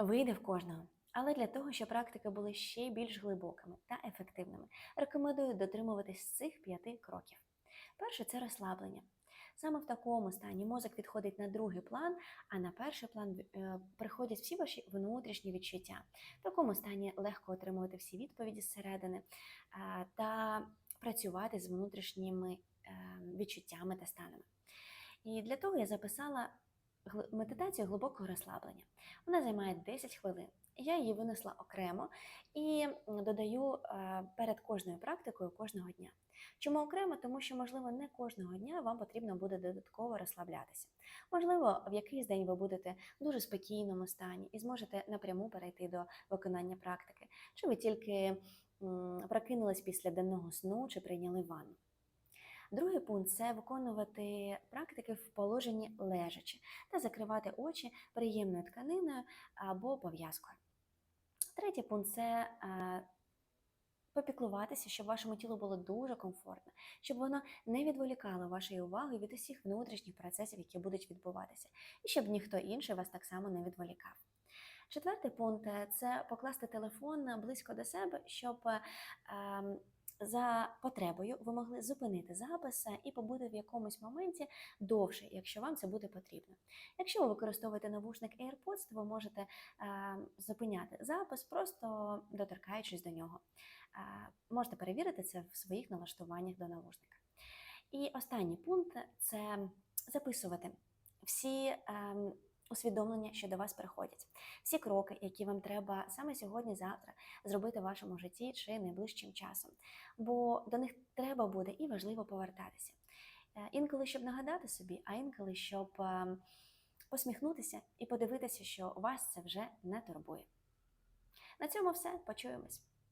Вийде в кожного. Але для того, щоб практики були ще більш глибокими та ефективними, рекомендую дотримуватись цих п'яти кроків. Перше це розслаблення. Саме в такому стані мозок відходить на другий план, а на перший план е, приходять всі ваші внутрішні відчуття. В такому стані легко отримувати всі відповіді зсередини е, та працювати з внутрішніми е, відчуттями та станами. І для того я записала медитацію глибокого розслаблення. Вона займає 10 хвилин. Я її винесла окремо і додаю е, перед кожною практикою кожного дня. Чому окремо? Тому що, можливо, не кожного дня вам потрібно буде додатково розслаблятися. Можливо, в якийсь день ви будете в дуже спокійному стані і зможете напряму перейти до виконання практики. Чи ви тільки прокинулись після денного сну чи прийняли ванну. Другий пункт це виконувати практики в положенні лежачи та закривати очі приємною тканиною або пов'язкою. Третій пункт це е, попіклуватися, щоб вашому тілу було дуже комфортно, щоб воно не відволікало вашої уваги від усіх внутрішніх процесів, які будуть відбуватися, і щоб ніхто інший вас так само не відволікав. Четвертий пункт це покласти телефон близько до себе, щоб ем, за потребою ви могли зупинити запис і побути в якомусь моменті довше, якщо вам це буде потрібно. Якщо ви використовуєте навушник AirPods, то ви можете е, зупиняти запис, просто доторкаючись до нього. Е, можете перевірити це в своїх налаштуваннях до навушника. І останній пункт це записувати всі ем, усвідомлення, що до вас приходять, всі кроки, які вам треба саме сьогодні, завтра зробити в вашому житті чи найближчим часом. Бо до них треба буде і важливо повертатися. Е, Інколи щоб нагадати собі, а інколи щоб ем, посміхнутися і подивитися, що вас це вже не турбує. На цьому все. Почуємось.